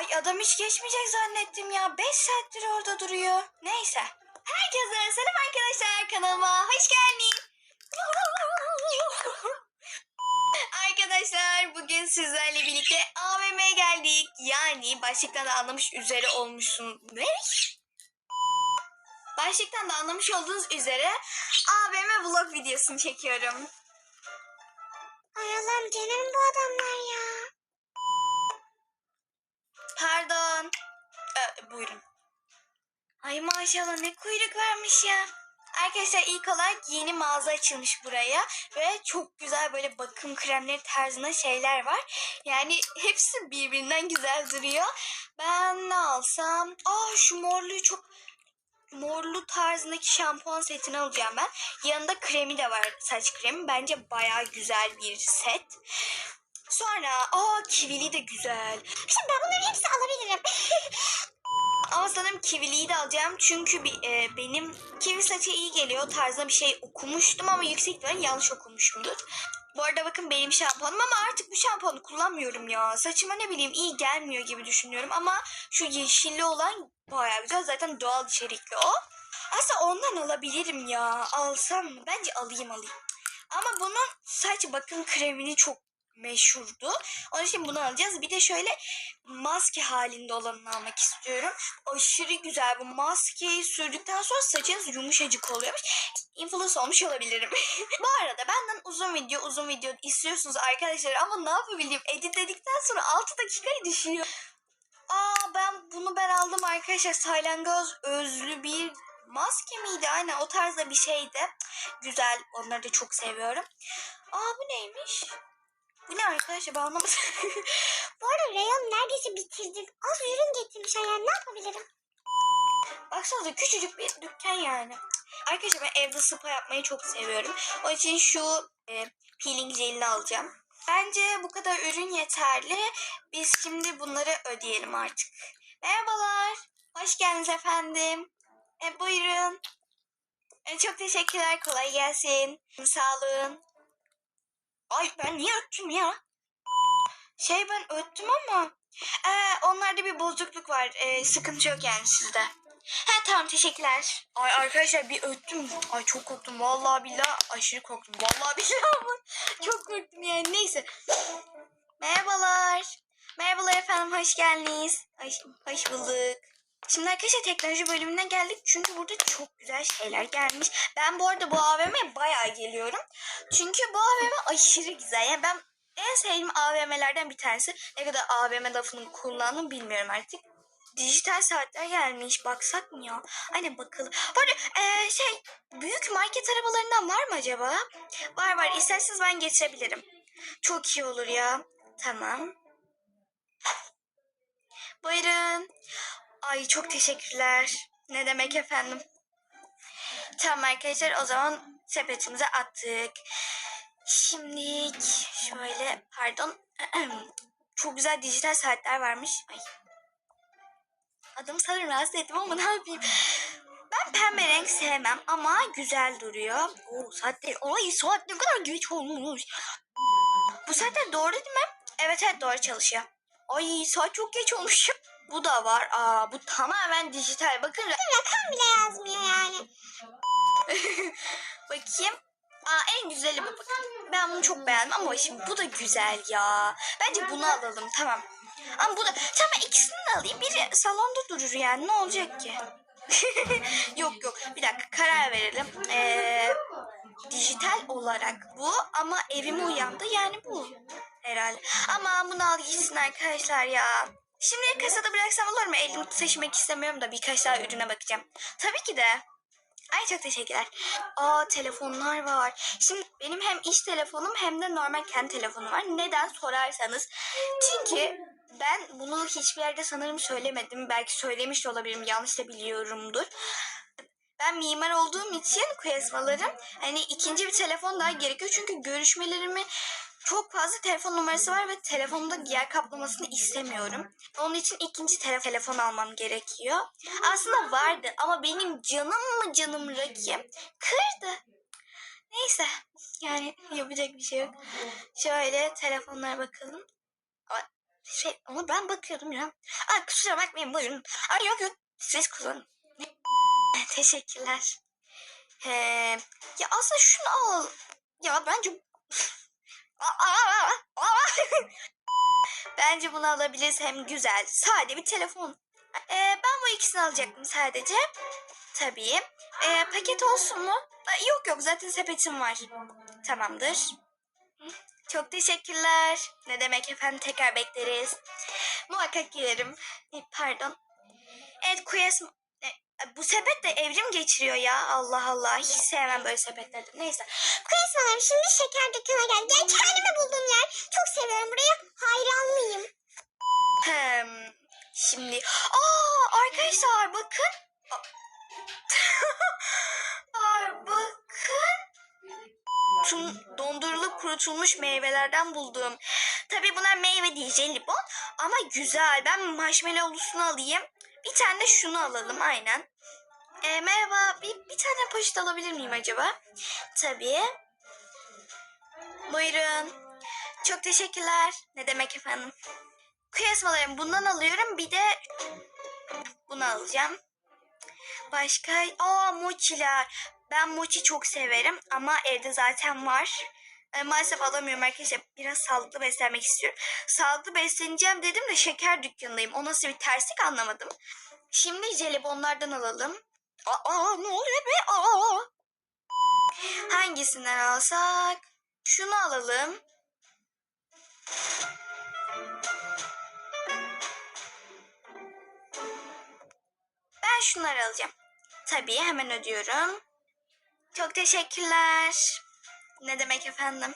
Ay adam hiç geçmeyecek zannettim ya. 5 saattir orada duruyor. Neyse. Herkese selam arkadaşlar kanalıma hoş geldin. Arkadaşlar bugün sizlerle birlikte AVM'ye geldik. Yani başlıktan da anlamış üzere olmuşsun. Ne? Başlıktan da anlamış olduğunuz üzere AVM vlog videosunu çekiyorum. Ay Allah'ım gene bu adamlar ya? Pardon. Ee, buyurun. Ay maşallah ne kuyruk varmış ya. Arkadaşlar ilk olarak yeni mağaza açılmış buraya ve çok güzel böyle bakım kremleri tarzında şeyler var. Yani hepsi birbirinden güzel duruyor. Ben ne alsam? Aa şu morluyu çok morlu tarzındaki şampuan setini alacağım ben. Yanında kremi de var saç kremi. Bence baya güzel bir set. Sonra aa kivili de güzel. Şimdi ben bunların hepsini alabilirim. Ama sanırım kiviliyi de alacağım çünkü bir, e, benim kivi saça iyi geliyor tarzda bir şey okumuştum ama yüksek ihtimalle yanlış okumuşumdur. Bu arada bakın benim şampuanım ama artık bu şampuanı kullanmıyorum ya. Saçıma ne bileyim iyi gelmiyor gibi düşünüyorum ama şu yeşilli olan bayağı güzel. Zaten doğal içerikli o. Aslında ondan alabilirim ya. Alsam mı? Bence alayım alayım. Ama bunun saç bakım kremini çok meşhurdu. Onun için bunu alacağız. Bir de şöyle maske halinde olanını almak istiyorum. Aşırı güzel. Bu maskeyi sürdükten sonra saçınız yumuşacık oluyormuş. Influence olmuş olabilirim. Bu arada benden uzun video uzun video istiyorsunuz arkadaşlar ama ne yapabileyim? Editledikten sonra 6 dakikaya düşüyor. Aa ben bunu ben aldım arkadaşlar. Salyangoz özlü bir maske miydi? Aynen o tarzda bir şeydi. Güzel. Onları da çok seviyorum. Aa bu neymiş? Bu ne arkadaşlar ben bu arada reyon neredeyse bitirdik. Az ürün getirmişler yani ne yapabilirim? Baksanıza küçücük bir dükkan yani. Arkadaşlar ben evde spa yapmayı çok seviyorum. O için şu e, peeling jelini alacağım. Bence bu kadar ürün yeterli. Biz şimdi bunları ödeyelim artık. Merhabalar. Hoş geldiniz efendim. E, buyurun. E, çok teşekkürler. Kolay gelsin. Sağ olun. Ay ben niye öttüm ya? Şey ben öttüm ama ee, onlarda bir bozukluk var. Ee, sıkıntı yok yani sizde. He tamam teşekkürler. Ay arkadaşlar bir öttüm. Ay çok korktum. Vallahi billahi aşırı korktum. Vallahi billahi ama çok korktum yani. Neyse. Merhabalar. Merhabalar efendim hoş geldiniz. Hoş, hoş bulduk. Şimdi arkadaşlar teknoloji bölümüne geldik çünkü burada çok güzel şeyler gelmiş. Ben bu arada bu AVM'ye bayağı geliyorum. Çünkü bu AVM aşırı güzel. Yani ben en sevdiğim AVM'lerden bir tanesi. Ne kadar AVM lafını kullandım bilmiyorum artık. Dijital saatler gelmiş. Baksak mı ya? Aynen bakalım. Arada eee, şey büyük market arabalarından var mı acaba? Var var. İsterseniz ben geçebilirim. Çok iyi olur ya. Tamam. Buyurun. Ay çok teşekkürler. Ne demek efendim. Tamam arkadaşlar o zaman sepetimize attık. Şimdi şöyle pardon. Çok güzel dijital saatler varmış. Ay. Adamı sanırım rahatsız ettim ama ne yapayım. Ben pembe renk sevmem ama güzel duruyor. Oo saatler. Ay saat ne kadar geç olmuş. Bu saatler doğru değil mi? Evet evet doğru çalışıyor. Ay saat çok geç olmuş. Bu da var. Aa bu tamamen dijital. Bakın Rakam bile yazmıyor yani. Bakayım. Aa en güzeli bu bakın. Ben bunu çok beğendim ama şimdi bu da güzel ya. Bence bunu alalım tamam. Ama bu da tamam ikisini de alayım. Biri salonda durur yani ne olacak ki? yok yok bir dakika karar verelim. Ee, dijital olarak bu ama evime uyandı yani bu herhalde. Ama bunu al gitsin arkadaşlar ya. Şimdi kasada bıraksam olur mu? Elimi taşımak istemiyorum da birkaç daha ürüne bakacağım. Tabii ki de. Ay çok teşekkürler. Aa telefonlar var. Şimdi benim hem iş telefonum hem de normal kendi telefonum var. Neden sorarsanız. Çünkü ben bunu hiçbir yerde sanırım söylemedim. Belki söylemiş de olabilirim. Yanlış da biliyorumdur. Ben mimar olduğum için kuyasmalarım hani ikinci bir telefon daha gerekiyor. Çünkü görüşmelerimi çok fazla telefon numarası var ve telefonumda yer kaplamasını istemiyorum. Onun için ikinci tele- telefon almam gerekiyor. Aslında vardı ama benim canım mı canım rakip kırdı. Neyse yani yapacak bir şey yok. Şöyle telefonlara bakalım. Aa, Şey, ama ben bakıyordum ya. Ay kusura bakmayın buyurun. Ay yok yok siz kullanın. Teşekkürler. Ee, ya aslında şunu al. Ya bence... Bence bunu alabiliriz hem güzel. Sade bir telefon. Ee, ben bu ikisini alacaktım sadece. Tabii. Ee, paket olsun mu? Aa, Yok yok zaten sepetim var. Tamamdır. Çok teşekkürler. Ne demek efendim tekrar bekleriz. Muhakkak gelirim. E, pardon. Evet Kuyas... E, bu sepet de evrim geçiriyor ya. Allah Allah. Hiç sevmem böyle sepetleri. Neyse. Kıyasmalarım şimdi şeker dükkanına geldim. Ya kendimi bulduğum yer. Çok seviyorum buraya. Hayranlıyım. Hmm, şimdi... Aa arkadaşlar bakın. Aa, bakın. Tüm dondurulup kurutulmuş meyvelerden bulduğum. Tabii bunlar meyve değil jelibon ama güzel. Ben marshmallowlusunu alayım. Bir tane de şunu alalım aynen. E, merhaba bir, bir tane poşet alabilir miyim acaba? Tabii. Buyurun. Çok teşekkürler. Ne demek efendim? Kıyasmalarım bundan alıyorum. Bir de bunu alacağım. Başka? Aa mochiler. Ben mochi çok severim ama evde zaten var. E, maalesef alamıyorum arkadaşlar. Biraz sağlıklı beslenmek istiyorum. Sağlıklı besleneceğim dedim de şeker dükkanındayım. O nasıl bir terslik anlamadım. Şimdi jelibonlardan alalım. Aa ne oluyor be? Aa. Hangisinden alsak? Şunu alalım. Ben şunları alacağım. Tabii hemen ödüyorum. Çok teşekkürler. Ne demek efendim?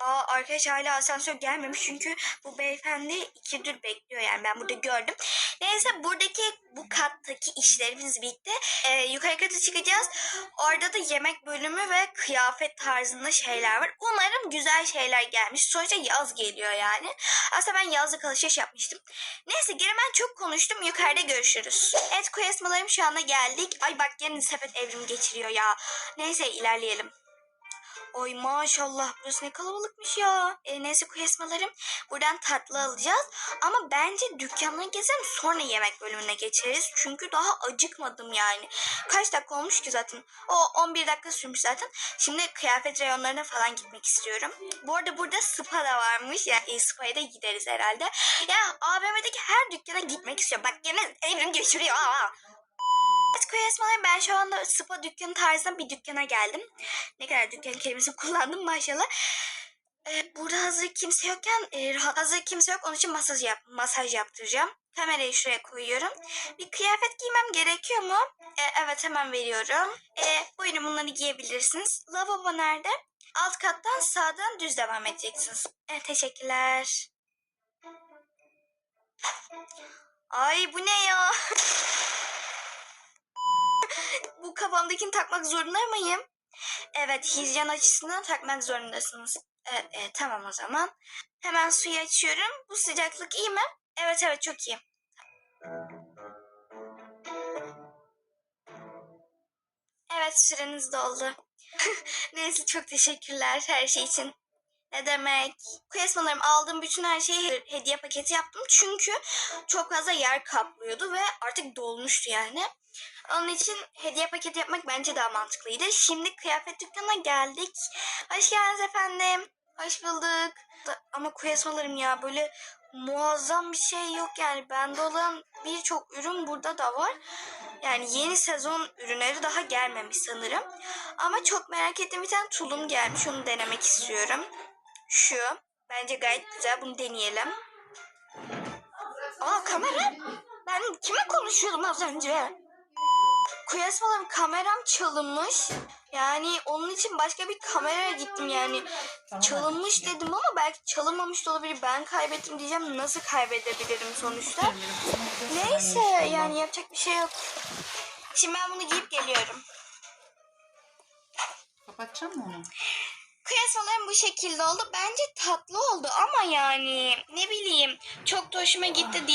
Aa arkadaş hala asansör gelmemiş çünkü bu beyefendi ikidir bekliyor yani ben burada gördüm. Neyse buradaki bu kattaki işlerimiz bitti. Ee, yukarı kata çıkacağız. Orada da yemek bölümü ve kıyafet tarzında şeyler var. Umarım güzel şeyler gelmiş. Sonuçta yaz geliyor yani. Aslında ben yazlık alışveriş yapmıştım. Neyse geri ben çok konuştum. Yukarıda görüşürüz. Evet kuyasmalarım şu anda geldik. Ay bak yeni sepet evrim geçiriyor ya. Neyse ilerleyelim. Oy maşallah burası ne kalabalıkmış ya. E, neyse kuyasmalarım buradan tatlı alacağız. Ama bence dükkanları gezelim sonra yemek bölümüne geçeriz. Çünkü daha acıkmadım yani. Kaç dakika olmuş ki zaten. O 11 dakika sürmüş zaten. Şimdi kıyafet reyonlarına falan gitmek istiyorum. Bu arada burada spa da varmış. Yani e, spa'ya da gideriz herhalde. Ya AVM'deki her dükkana gitmek istiyorum. Bak gene evrim geçiriyor. Aa. Evet Kuyasmalar ben şu anda spa dükkanı tarzında bir dükkana geldim. Ne kadar dükkan kelimesini kullandım maşallah. Ee, burada hazır kimse yokken e, hazır kimse yok onun için masaj yap masaj yaptıracağım. Kamerayı şuraya koyuyorum. Bir kıyafet giymem gerekiyor mu? Ee, evet hemen veriyorum. Ee, buyurun bunları giyebilirsiniz. Lavabo nerede? Alt kattan sağdan düz devam edeceksiniz. Evet, teşekkürler. Ay bu ne ya? kafamdakini takmak zorunda mıyım? Evet hijyen açısından takmak zorundasınız. Evet, evet tamam o zaman. Hemen suyu açıyorum. Bu sıcaklık iyi mi? Evet evet çok iyi. Evet süreniz doldu. Neyse çok teşekkürler her şey için. Ne demek? Kuyasmalarım aldığım bütün her şeyi hediye paketi yaptım. Çünkü çok fazla yer kaplıyordu ve artık dolmuştu yani. Onun için hediye paketi yapmak bence daha mantıklıydı. Şimdi kıyafet dükkanına geldik. Hoş geldiniz efendim. Hoş bulduk. Ama kuyasmalarım ya böyle muazzam bir şey yok yani. Bende olan birçok ürün burada da var. Yani yeni sezon ürünleri daha gelmemiş sanırım. Ama çok merak ettiğim bir tane tulum gelmiş. Onu denemek istiyorum. Şu. Bence gayet güzel. Bunu deneyelim. Aa kamera. Ben kime konuşuyordum az önce? Kıyasmalarım kameram çalınmış. Yani onun için başka bir kameraya gittim yani. Çalınmış dedim ama belki çalınmamış da olabilir. Ben kaybettim diyeceğim. Nasıl kaybedebilirim sonuçta? Neyse yani yapacak bir şey yok. Şimdi ben bunu giyip geliyorum. Kapatacak mı onu? Kıyasalarım bu şekilde oldu. Bence tatlı oldu ama yani ne bileyim çok da hoşuma gitti diye.